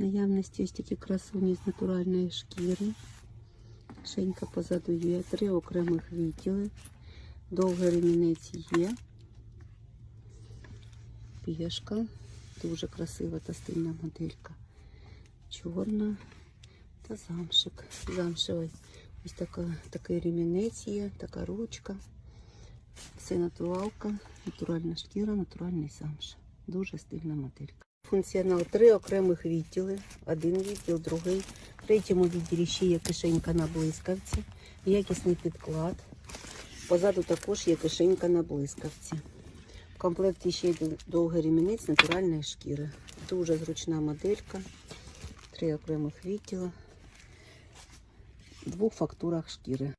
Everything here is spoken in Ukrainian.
Наявності ось такі красуні з натуральної шкіри. Шенька позаду є, три окремих відділи. Довгий ремінець є. Пішка. Дуже красива та стильна моделька. Чорна та замшик. Замшевий. Ось така, такий ремінець є, така ручка. Це натуралка, натуральна шкіра, натуральний замш. Дуже стильна моделька. Функціонал три окремих відділи. Один відділ, другий. В третьому відділі ще є кишенька на блискавці, якісний підклад. Позаду також є кишенька на блискавці. В комплекті ще йде довгий ремінець натуральної шкіри. Дуже зручна моделька. Три окремих відділа. В двох фактурах шкіри.